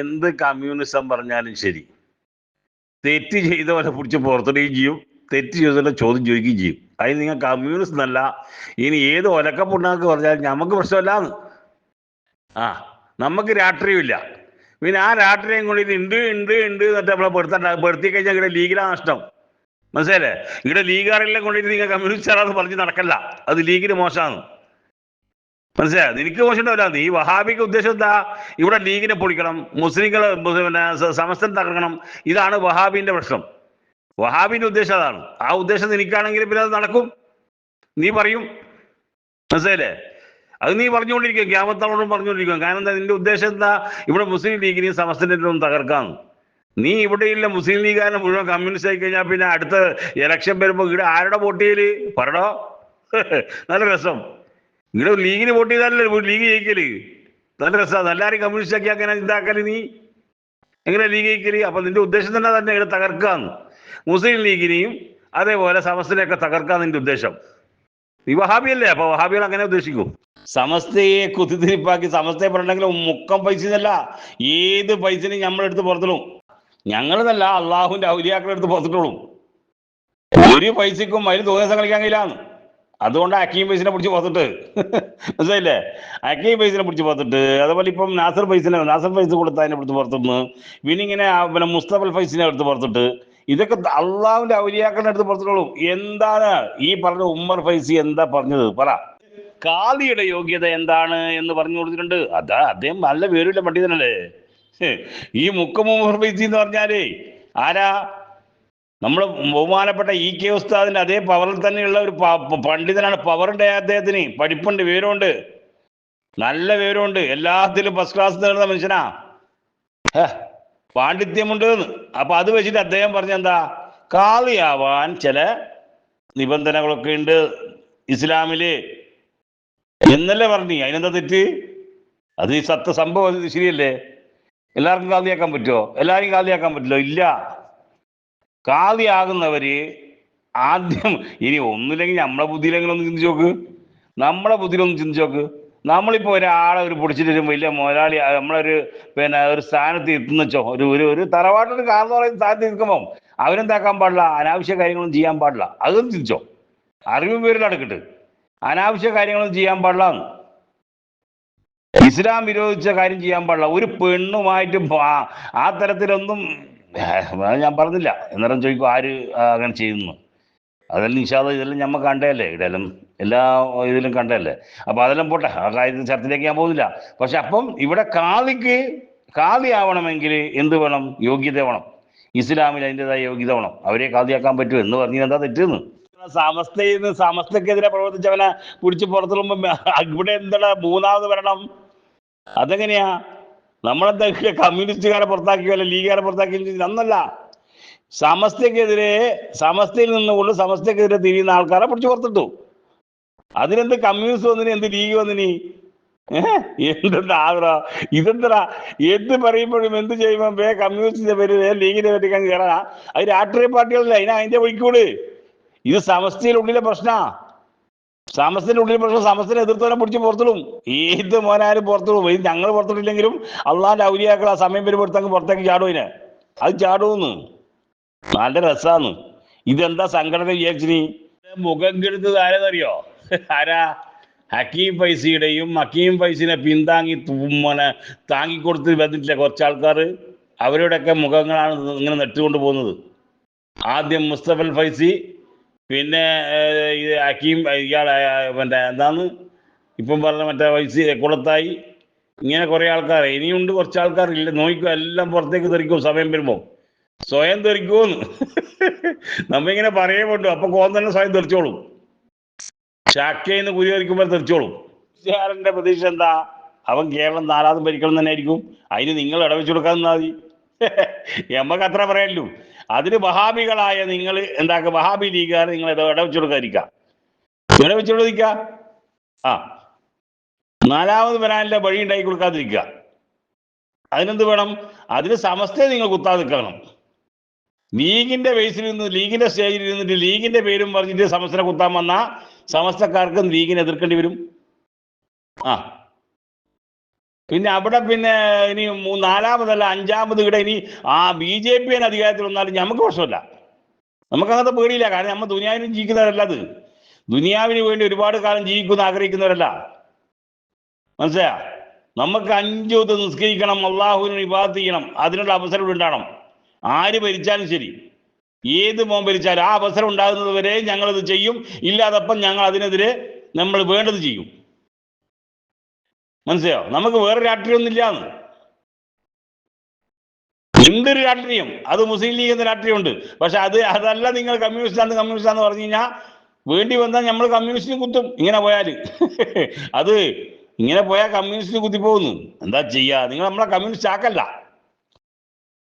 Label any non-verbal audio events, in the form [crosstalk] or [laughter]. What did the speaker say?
എന്ത് കമ്മ്യൂണിസം പറഞ്ഞാലും ശരി. തെറ്റ് ചെയ്തവരെ പിടിച്ച് പുറത്തിടുകയും ചെയ്യും. തെറ്റ് ചെയ്തവരെ ചോദ്യം ചോദിക്കുകയും ചെയ്യും. അതിന് നിങ്ങൾ കമ്മ്യൂണിസ്റ്റ് എന്നല്ല ഇനി ഏത് ഒലക്കപ്പുണ്ടാക്കി പറഞ്ഞാലും നമുക്ക് പ്രശ്നമല്ലാന്ന്. ആ നമുക്ക് രാഷ്ട്രീയമില്ല. പിന്നെ ആ രാഷ്ട്രീയം കൊണ്ട് ഇത് ഉണ്ട് ഉണ്ട് ഉണ്ട് എന്നിട്ട് നമ്മളെ പെടുത്തണ്ട പെടുത്തി കഴിഞ്ഞാൽ ഇവിടെ ലീഗിലാ നഷ്ടം. മനസ്സിലല്ലേ ഇവിടെ ലീഗാറെല്ലാം കൊണ്ടിട്ട് നിങ്ങൾ കമ്മ്യൂണിസ്റ്റ് ആണെന്ന് പറഞ്ഞ് നടക്കല്ല. അത് ലീഗിന് മോശമാണ്. മനസ്സിലായോ? നിനക്ക് മോശമുണ്ടാവില്ല നീ വഹാബിക്ക് ഉദ്ദേശം എന്താ? ഇവിടെ ലീഗിനെ പൊളിക്കണം. മുസ്ലിങ്ങൾ പിന്നെ സമസ്തം തകർക്കണം. ഇതാണ് വഹാബിന്റെ പ്രശ്നം. വഹാബിന്റെ ഉദ്ദേശം അതാണ്. ആ ഉദ്ദേശം നിനക്കാണെങ്കിൽ പിന്നെ അത് നടക്കും. നീ പറയും. മനസ്സിലായില്ലേ? അത് നീ പറഞ്ഞുകൊണ്ടിരിക്കും. ക്യാമത്തോടും പറഞ്ഞുകൊണ്ടിരിക്കും. കാരണം എന്താ? നിന്റെ ഉദ്ദേശം എന്താ? ഇവിടെ മുസ്ലിം ലീഗിനെയും സമസ്തനെയും തകർക്കാന്ന് നീ ഇവിടെയില്ല മുസ്ലിം ലീഗുകാരനെ മുഴുവൻ കമ്മ്യൂണിസ്റ്റ് ആയി കഴിഞ്ഞാൽ പിന്നെ അടുത്ത ഇലക്ഷൻ വരുമ്പോൾ ഇവിടെ ആരുടെ വോട്ട് ചെയ്യൽ? പറടോ? [laughs] നല്ല രസം. ഇവിടെ ലീഗിന് വോട്ട് ചെയ്താലല്ലേ ഒരു ലീഗ് ജയിക്കൽ? നല്ല രസമാണ് എല്ലാവരും കമ്മ്യൂണിസ്റ്റ് ആക്കി അങ്ങനെ ഇതാക്കൽ നീ. എങ്ങനെ ലീഗ് ജയിക്കൽ? അപ്പൊ നിന്റെ ഉദ്ദേശം തന്നെ തന്നെ ഇവിടെ തകർക്കാന്ന്. മുസ്ലിം ലീഗിനെയും അതേപോലെ സമസ്തനെയൊക്കെ തകർക്കാൻ നിന്റെ ഉദ്ദേശം. നീ വഹാബിയല്ലേ? അപ്പൊ വഹാബികൾ അങ്ങനെ ഉദ്ദേശിക്കും. സമസ്തയെ കുത്തിത്തിരിപ്പാക്കി സമസ്തയെ പറഞ്ഞെങ്കിൽ മുക്കം പൈസ എന്നല്ല ഏത് പൈസയും നമ്മളെടുത്ത് പുറത്തിടും. ഞങ്ങളെന്നല്ല അള്ളാഹുവിന്റെ ഔലിയാക്കളെടുത്ത് പുറത്തിട്ടുള്ളൂ ഒരു പൈസക്കും അതിന് തോന്നിയ സംഘടിക്കാൻ കഴിയില്ലാന്ന്. അതുകൊണ്ട് അക്കീം പൈസനെ പിടിച്ച് പോത്തിട്ട് മനസ്സിലായില്ലേ? അക്കീം പൈസനെ പിടിച്ച് പോത്തിട്ട് അതുപോലെ ഇപ്പം നാസർ പൈസനെ നാസർ പൈസ കൊടുത്ത് അതിനെ പിടിച്ച് പുറത്തുനിന്ന്. പിന്നെ ഇങ്ങനെ പിന്നെ മുസ്തഫൽ ഫൈസിനെ എടുത്ത് പുറത്തിട്ട്. ഇതൊക്കെ അള്ളാവിന്റെ ഔലിയാക്കളുടെ അടുത്ത് പുറത്തിട്ടുള്ളൂ. എന്താണ് ഈ പറഞ്ഞ ഉമ്മർ ഫൈസി എന്താ പറഞ്ഞത്? പറ. കാളിയുടെ യോഗ്യത എന്താണ് എന്ന് പറഞ്ഞു കൊടുത്തിട്ടുണ്ട്. അതാ അദ്ദേഹം നല്ല പേരുള്ള പണ്ഡിതനല്ലേ. ഈ മുക്കം ഉമ്മർ ഫൈസി എന്ന് പറഞ്ഞാലേ ആരാ? നമ്മൾ ബഹുമാനപ്പെട്ട ഇ കെ ഉസ്താദിന്റെ അതേ പവറിൽ തന്നെയുള്ള ഒരു പണ്ഡിതനാണ്. പവറുണ്ട് അദ്ദേഹത്തിന്. പഠിപ്പുണ്ട് വിവരമുണ്ട്. നല്ല വിവരമുണ്ട്. എല്ലാത്തിലും ഫസ്റ്റ് ക്ലാസ് നേടുന്ന മനുഷ്യനാ. പാണ്ഡിത്യമുണ്ട് എന്ന് അപ്പൊ അത് വെച്ചിട്ട് അദ്ദേഹം പറഞ്ഞെന്താ കാളിയാവാൻ ചില നിബന്ധനകളൊക്കെ ഉണ്ട് ഇസ്ലാമിൽ. എന്നല്ലേ പറഞ്ഞു? അതിനെന്താ തെറ്റ്? അത് ഈ സത്യസംഭവം ശരിയല്ലേ? എല്ലാവർക്കും കാതിയാക്കാൻ പറ്റുമോ എല്ലാവരും കാതിയാക്കാൻ പറ്റില്ലോ? ഇല്ല. കാതിയാകുന്നവര് ആദ്യം ഇനി ഒന്നുമില്ലെങ്കിൽ നമ്മളെ ബുദ്ധിയിലെങ്കിലും ഒന്ന് ചിന്തിച്ചു നോക്ക്. നമ്മളെ ബുദ്ധിയിലൊന്ന് ചിന്തിച്ചു നോക്ക്. നമ്മളിപ്പോ ഒരാളെ ഒരു പൊടിച്ചിട്ട് വലിയ മുതലാളി നമ്മളൊരു പിന്നെ ഒരു സ്ഥാനത്ത് എത്തുന്ന വെച്ചോ ഒരു ഒരു ഒരു തറവാട്ടൊരു കാരണം പറയുന്ന സ്ഥാനത്ത് നിൽക്കുമ്പോൾ അവരെന്താക്കാൻ പാടില്ല? അനാവശ്യ കാര്യങ്ങളൊന്നും ചെയ്യാൻ പാടില്ല. അതൊന്നും ചിന്തിച്ചോ. അറിവ് പേരിൽ അടുക്കിട്ട്. അനാവശ്യ കാര്യങ്ങളൊന്നും ചെയ്യാൻ പാടില്ല ഇസ്ലാം വിരോധിച്ച കാര്യം ചെയ്യാൻ പാടില്ല. ഒരു പെണ്ണുമായിട്ട് ആ- തരത്തിലൊന്നും അത് ഞാൻ പറഞ്ഞില്ല. എന്നേരം ചോദിക്കും ആര് അങ്ങനെ ചെയ്യുന്നു? അതെല്ലാം നിഷാദ് ഇതെല്ലാം ഞമ്മ കണ്ടതല്ലേ? ഇടയിലും എല്ലാ ഇതിലും കണ്ടതല്ലേ? അപ്പൊ അതെല്ലാം പോട്ടെ ആ കാര്യത്തിൽ ചർച്ചയിലേക്ക് ഞാൻ പോകുന്നില്ല. പക്ഷെ അപ്പം ഇവിടെ കാളിക്ക് കാളി ആവണമെങ്കിൽ എന്ത് വേണം? യോഗ്യത വേണം. ഇസ്ലാമിൽ അതിന്റെതായ യോഗ്യത വേണം. അവരെ കാതിയാക്കാൻ പറ്റും എന്ന് പറഞ്ഞാൽ എന്താ തെറ്റെന്ന്? സമസ്തയിൽ നിന്ന് സമസ്തക്കെതിരെ പ്രവർത്തിച്ചവനെ പിടിച്ച് പുറത്തുള്ള ഇവിടെ എന്താണ് മൂന്നാമത് വരണം? അതെങ്ങനെയാ? നമ്മളെന്താ കമ്മ്യൂണിസ്റ്റുകാരെ പുറത്താക്കിയോ അല്ലെ ലീഗുകാരെ പുറത്താക്കിയോ അന്നല്ല. സമസ്തക്കെതിരെ സമസ്തയിൽ നിന്നുകൊണ്ട് സമസ്തക്കെതിരെ തിരിയുന്ന ആൾക്കാരെ പിടിച്ചു പുറത്തിട്ടു. അതിനെന്ത് കമ്മ്യൂണിസ്റ്റ് വന്നിനി എന്ത് ലീഗ് വന്നിനി? എന്തെന്താ ആഗ്രഹം? ഇതെന്താ? എന്ത് പറയുമ്പോഴും എന്ത് ചെയ്യുമ്പോ വേ കമ്മ്യൂണിസ്റ്റിന്റെ പേര് വേ ലീഗിന്റെ പേര് കയറാ അത് രാഷ്ട്രീയ പാർട്ടികളല്ല അതിനാ അതിന്റെ വഴിക്കൂട് ഇത് സമസ്തയിലുള്ളിലെ ഉള്ളിലെ പ്രശ്നാ ഉള്ളിൽ പ്രശ്നം സമസ്തനെ എതിർത്തവനെ പിടിച്ച് പുറത്തിടും. ഏത് മോനായാലും പുറത്തിടും. ഇത് ഞങ്ങൾ പുറത്തിട്ടില്ലെങ്കിലും അള്ളാന്റെ ഔലിയാക്കൾ ആ സമയം വരുമ്പോഴത്തേക്ക് പുറത്തേക്ക് ചാടും ഇതിനെ അത് ചാടുമെന്ന് നല്ല രസാന്ന്. ഇതെന്താ സംഘടന വിചാരിച്ചിനി? മുഖം കെടുത്തത് ആരെന്നറിയോ? ആരാ? ഹക്കീം പൈസയുടെയും ഹക്കീം പൈസനെ പിന്താങ്ങി തുമ്മനെ താങ്ങിക്കൊടുത്ത് വന്നിട്ടില്ല കുറച്ച് ആൾക്കാർ അവരുടെയൊക്കെ മുഖങ്ങളാണ് ഇങ്ങനെ നെട്ടുകൊണ്ട് പോകുന്നത്. ആദ്യം മുസ്തഫൽ ഫൈസി പിന്നെ ഇത് അക്കീം ഇയാളെ മറ്റേ എന്താന്ന്? ഇപ്പം പറഞ്ഞ മറ്റേ വൈസി കുളത്തായി. ഇങ്ങനെ കുറേ ആൾക്കാർ ഇനിയുണ്ട് കുറച്ച് ആൾക്കാർ ഇല്ല നോക്കിക്കോ എല്ലാം പുറത്തേക്ക് തെറിക്കും സമയം വരുമ്പോൾ സ്വയം തെറിക്കുമെന്ന് നമ്മ ഇങ്ങനെ പറ്റും അപ്പൊ കോൻ തന്നെ സ്വയം തെറിച്ചോളും. ചാക്കയിന്ന് കുരി തെറിക്കുമ്പോൾ തെറിച്ചോളും. പ്രതീക്ഷ എന്താ? അവൻ കേരളം നാലാമത് ഭരിക്കണം തന്നെ ആയിരിക്കും അതിന് നിങ്ങൾ ഇടവെച്ചു കൊടുക്കാൻ മതി. [laughs] നമുക്ക് അത്ര പറയല്ലോ. അതിന് വഹാബികളായ നിങ്ങൾ എന്താക്കുക വഹാബി ലീഗുകാർ നിങ്ങൾ ഇടവെച്ചു കൊടുക്കാതിരിക്കുക ഇടവെച്ചു ആ. നാലാമത് വരാനുള്ള വഴി ഉണ്ടാക്കി കൊടുക്കാതിരിക്കുക അതിനെന്ത് വേണം? അതിന് സമസ്തയെ നിങ്ങൾ കുത്താതെ നിൽക്കണം. ലീഗിന്റെ ബേസിൽ നിന്ന് ലീഗിന്റെ സ്റ്റേജിൽ നിന്നിട്ട് ലീഗിന്റെ പേരും പറഞ്ഞിട്ട് സമസ്തനെ കുത്താൻ വന്ന സമസ്തക്കാർക്കും ലീഗിനെ എതിർക്കേണ്ടി വരും. ആ. പിന്നെ അവിടെ പിന്നെ ഇനി നാലാമതല്ല അഞ്ചാമത് ഇവിടെ ഇനി ആ ബി ജെ പി അധികാരത്തിൽ വന്നാലും നമുക്ക് പ്രശ്നമില്ല. നമുക്ക് അങ്ങനത്തെ പേടിയില്ല. കാരണം നമ്മൾ ദുനിയാവിനും ജീവിക്കുന്നവരല്ല അത്. ദുനിയാവിന് വേണ്ടി ഒരുപാട് കാലം ജീവിക്കുന്ന ആഗ്രഹിക്കുന്നവരല്ല. മനസ്സിലായ? നമുക്ക് അഞ്ചു ദിവസം നിസ്കരിക്കണം അള്ളാഹുവിന് വിവാദത്ത് ചെയ്യണം അതിനുള്ള അവസരം ഉണ്ടാകണം ആര് ഭരിച്ചാലും ശരി. ഏത് മോൻ ഭരിച്ചാലും ആ അവസരം ഉണ്ടാകുന്നത് വരെ ഞങ്ങളത് ചെയ്യും. ഇല്ലാതപ്പം ഞങ്ങൾ അതിനെതിരെ നമ്മൾ വേണ്ടത് ചെയ്യും. മനസ്സിലായോ? നമുക്ക് വേറെ രാഷ്ട്രീയമൊന്നും ഇല്ലാന്ന് എന്തൊരു രാഷ്ട്രീയം? അത് മുസ്ലിം ലീഗ് എന്ന രാഷ്ട്രീയമുണ്ട്. പക്ഷെ അത് അതല്ല നിങ്ങൾ കമ്മ്യൂണിസ്റ്റാന്ന് കമ്മ്യൂണിസ്റ്റാന്ന് പറഞ്ഞു കഴിഞ്ഞാൽ വേണ്ടി വന്നാൽ നമ്മൾ കമ്മ്യൂണിസ്റ്റിന് കുത്തും. ഇങ്ങനെ പോയാൽ. [laughs] അത് ഇങ്ങനെ പോയാൽ കമ്മ്യൂണിസ്റ്റിന് കുത്തിപ്പോകുന്നു. എന്താ ചെയ്യാ? നിങ്ങൾ നമ്മളെ കമ്മ്യൂണിസ്റ്റ് ആക്കല്ല.